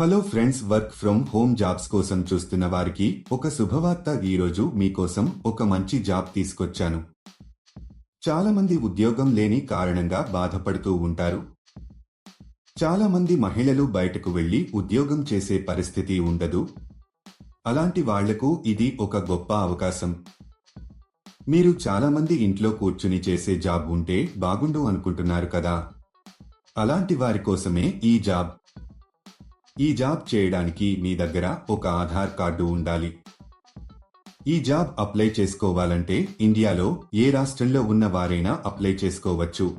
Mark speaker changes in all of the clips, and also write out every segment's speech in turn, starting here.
Speaker 1: Hello friends work from home jobs కోసం చూస్తున్న వారికి ఒక శుభవార్త ఈరోజు మీకోసం ఒక మంచి జాబ్ తీసుకొచ్చాను. చాలా మంది ఉద్యోగం లేని కారణంగా బాధపడుతూ ఉంటారు. చాలా మంది మహిళలు బయటకు వెళ్ళి ఉద్యోగం చేసే పరిస్థితి ఉండదు. అలాంటి వాళ్ళకు ఇది ఒక గొప్ప అవకాశం. మీరు చాలా మంది ఇంట్లో కూర్చుని చేసే జాబ్ ఉంటే బాగుండు అనుకుంటున్నారు కదా? అలాంటి వారి కోసమే ఈ జాబ్. ఈ జాబ్ చేయడానికి మీ దగ్గర ఒక ఆధార్ కార్డు ఉండాలి. ఈ జాబ్ అప్లై చేసుకోవాలంటే ఇండియాలో ఏ రాష్ట్రంలో ఉన్న వారైనా అప్లై చేసుకోవచ్చు.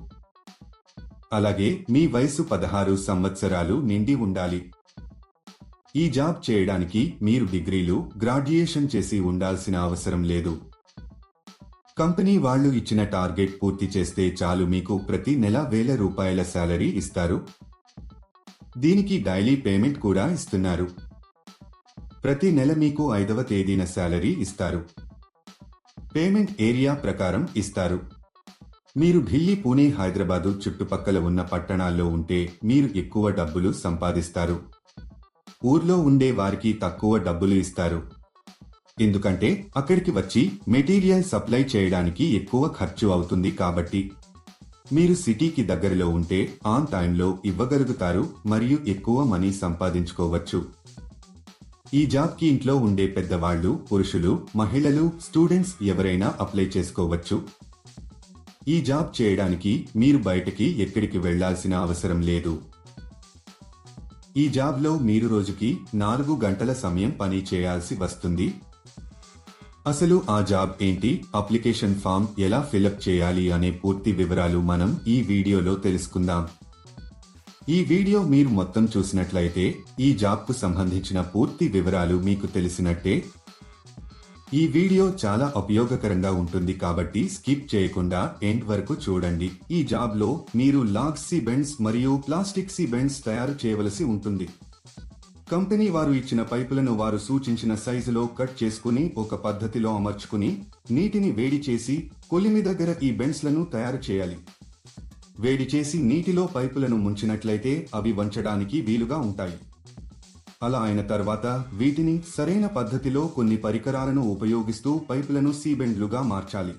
Speaker 1: అలాగే మీ వయసు పదహారు సంవత్సరాలు నిండి ఉండాలి. ఈ జాబ్ చేయడానికి మీరు డిగ్రీలు గ్రాడ్యుయేషన్ చేసి ఉండాల్సిన అవసరం లేదు. కంపెనీ వాళ్ళు ఇచ్చిన టార్గెట్ పూర్తి చేస్తే చాలు మీకు ప్రతి నెల వేల రూపాయల శాలరీ ఇస్తారు. దీనికి డైలీ పేమెంట్ కూడా ఇస్తున్నారు. ప్రతి నెల మీకు ఐదవ తేదీన శాలరీ ఇస్తారు. పేమెంట్ ఏరియా ప్రకారం ఇస్తారు. మీరు ఢిల్లీ పూణే హైదరాబాదు చుట్టుపక్కల ఉన్న పట్టణాల్లో ఉంటే మీరు ఎక్కువ డబ్బులు సంపాదిస్తారు. ఊర్లో ఉండే వారికి తక్కువ డబ్బులు ఇస్తారు. ఎందుకంటే అక్కడికి వచ్చి మెటీరియల్ సప్లై చేయడానికి ఎక్కువ ఖర్చు అవుతుంది కాబట్టి. మీరు సిటీకి దగ్గరలో ఉంటే ఆన్ టైంలో ఇవ్వగలుగుతారు మరియు ఎక్కువ మనీ సంపాదించుకోవచ్చు. ఈ జాబ్కి ఇంట్లో ఉండే పెద్దవాళ్ళు పురుషులు మహిళలు స్టూడెంట్స్ ఎవరైనా అప్లై చేసుకోవచ్చు. ఈ జాబ్ చేయడానికి మీరు బయటకి ఎక్కడికి వెళ్ళాల్సిన అవసరం లేదు. ఈ జాబ్లో మీరు రోజుకి నాలుగు గంటల సమయం పని చేయాల్సి వస్తుంది. అసలు ఆ జాబ్ ఏంటి? అప్లికేషన్ ఫామ్ ఎలా ఫిలప్ చేయాలి అనే పూర్తి వివరాలు మనం ఈ వీడియోలో తెలుసుకుందాం. ఈ వీడియో మీరు మొత్తం చూసినట్లయితే ఈ జాబ్కు సంబంధించిన పూర్తి వివరాలు మీకు తెలిసినట్టే. ఈ వీడియో చాలా ఉపయోగకరంగా ఉంటుంది కాబట్టి స్కిప్ చేయకుండా ఎండ్ వరకు చూడండి. ఈ జాబ్లో మీరు లాగ్ సి బెండ్స్ మరియు ప్లాస్టిక్ సి బెండ్స్ తయారు చేయవలసి ఉంటుంది. కంపెనీ వారు ఇచ్చిన పైపులను వారు సూచించిన సైజులో కట్ చేసుకుని ఒక పద్ధతిలో అమర్చుకుని నీటిని వేడి చేసి కొలిమి దగ్గర ఈ బెండ్స్లను తయారు చేయాలి. వేడి చేసి నీటిలో పైపులను ముంచినట్లయితే అవి వంచడానికి వీలుగా ఉంటాయి. అలా అయిన తర్వాత వీటిని సరైన పద్ధతిలో కొన్ని పరికరాలను ఉపయోగిస్తూ పైపులను సీబెండ్లుగా మార్చాలి.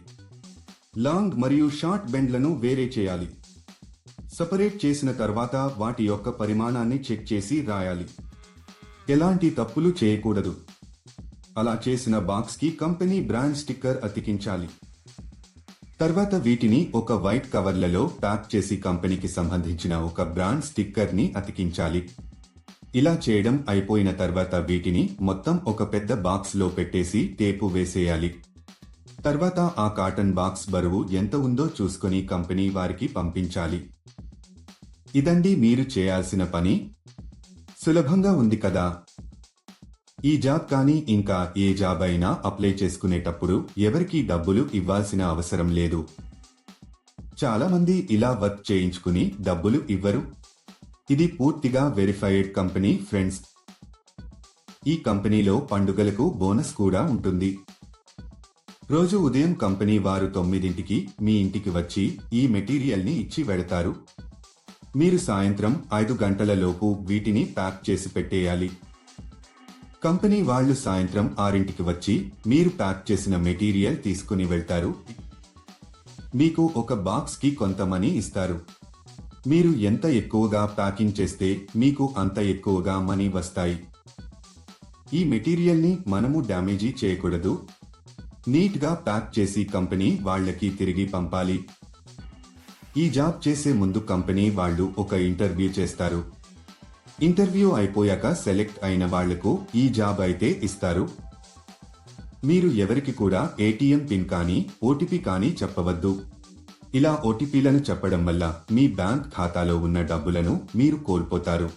Speaker 1: లాంగ్ మరియు షార్ట్ బెండ్లను వేరే చేయాలి. సపరేట్ చేసిన తర్వాత వాటి యొక్క పరిమాణాన్ని చెక్ చేసి రాయాలి. ఎలాంటి తప్పులు చేయకూడదు. అలా చేసిన బాక్స్కి కంపెనీ బ్రాండ్ స్టిక్కర్ అతికించాలి. తర్వాత వీటిని ఒక వైట్ కవర్లలో ప్యాక్ చేసి కంపెనీకి సంబంధించిన ఒక బ్రాండ్ స్టిక్కర్ని అతికించాలి. ఇలా చేయడం అయిపోయిన తర్వాత వీటిని మొత్తం ఒక పెద్ద బాక్స్లో పెట్టేసి టేపు వేసేయాలి. తర్వాత ఆ కాటన్ బాక్స్ బరువు ఎంత ఉందో చూసుకొని కంపెనీ వారికి పంపించాలి. ఇదండి మీరు చేయాల్సిన పని. సులభంగా ఉంది కదా. ఈ జాబ్ కానీ ఇంకా ఏ జాబ్ అయినా అప్లై చేసుకునేటప్పుడు ఎవరికీ డబ్బులు ఇవ్వాల్సిన అవసరం లేదు. చాలామంది ఇలా వర్క్ చేయించుకుని డబ్బులు ఇవ్వరు. ఇది పూర్తిగా వెరిఫైడ్ కంపెనీ ఫ్రెండ్స్. ఈ కంపెనీలో పండుగలకు బోనస్ కూడా ఉంటుంది. రోజు ఉదయం కంపెనీ వారు తొమ్మిదింటికి మీ ఇంటికి వచ్చి ఈ మెటీరియల్ని ఇచ్చి వెడతారు. మీరు సాయంత్రం ఐదు గంటలలోపు వీటిని ప్యాక్ చేసి పెట్టేయాలి. కంపెనీ వాళ్ళు సాయంత్రం ఆరింటికి వచ్చి మీరు ప్యాక్ చేసిన మెటీరియల్ తీసుకుని వెళ్తారు. మీకు ఒక బాక్స్కి కొంత మనీ ఇస్తారు. మీరు ఎంత ఎక్కువగా ప్యాకింగ్ చేస్తే మీకు అంత ఎక్కువగా మనీ వస్తాయి. ఈ మెటీరియల్ని మనము డ్యామేజీ చేయకూడదు. నీట్గా ప్యాక్ చేసి కంపెనీ వాళ్ళకి తిరిగి పంపాలి. ఈ జాబ్ చేసే ముందు కంపెనీ వాళ్ళు ఒక ఇంటర్వ్యూ చేస్తారు. ఇంటర్వ్యూ అయిపోయాక సెలెక్ట్ అయిన వాళ్ళకు ఈ జాబ్ అయితే ఇస్తారు. మీరు ఎవరికి కూడా ఏటీఎం పిన్ కానీ ఓటీపీ కానీ చెప్పవద్దు. ఇలా ఓటీపీలను చెప్పడం వల్ల మీ బ్యాంక్ ఖాతాలో ఉన్న డబ్బులను మీరు కోల్పోతారు.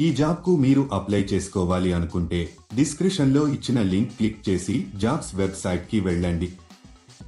Speaker 1: ఈ జాబ్కు మీరు అప్లై చేసుకోవాలి అనుకుంటే డిస్క్రిప్షన్లో ఇచ్చిన లింక్ క్లిక్ చేసి జాబ్స్ వెబ్సైట్కి వెళ్ళండి.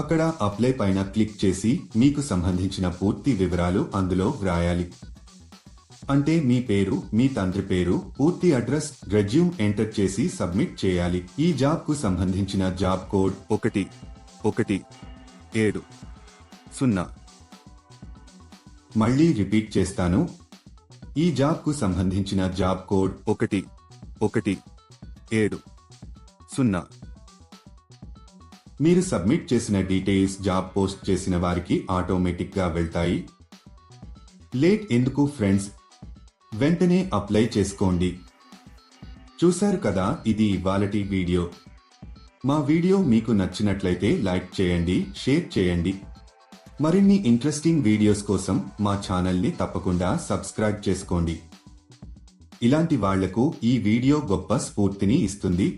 Speaker 1: అక్కడ అప్లై పైన క్లిక్ చేసి మీకు సంబంధించిన పూర్తి వివరాలు అందులో వ్రాయాలి. అంటే మీ పేరు మీ తండ్రి పేరు పూర్తి అడ్రస్ రెజ్యూమ్ ఎంటర్ చేసి సబ్మిట్ చేయాలి. ఈ జాబ్కు సంబంధించిన జాబ్ కోడ్ ఒకటి ఒకటి ఏడు సున్నా. మళ్ళీ రిపీట్ చేస్తాను. ఈ జాబ్కు సంబంధించిన జాబ్ కోడ్ ఒకటి ఒకటి ఏడు సున్నా. మీరు సబ్మిట్ చేసిన డీటెయిల్స్ జాబ్ పోస్ట్ చేసిన వారికి ఆటోమేటిక్గా వెళ్తాయి. లేట్ ఎందుకు ఫ్రెండ్స్? వెంటనే అప్లై చేసుకోండి. చూశారు కదా ఇది ఇవాళటి వీడియో. మా వీడియో మీకు నచ్చినట్లయితే లైక్ చేయండి షేర్ చేయండి. మరిన్ని ఇంట్రెస్టింగ్ వీడియోస్ కోసం మా ఛానల్ని తప్పకుండా సబ్స్క్రైబ్ చేసుకోండి. ఇలాంటి వాళ్ళకు ఈ వీడియో గొప్ప స్ఫూర్తిని ఇస్తుంది.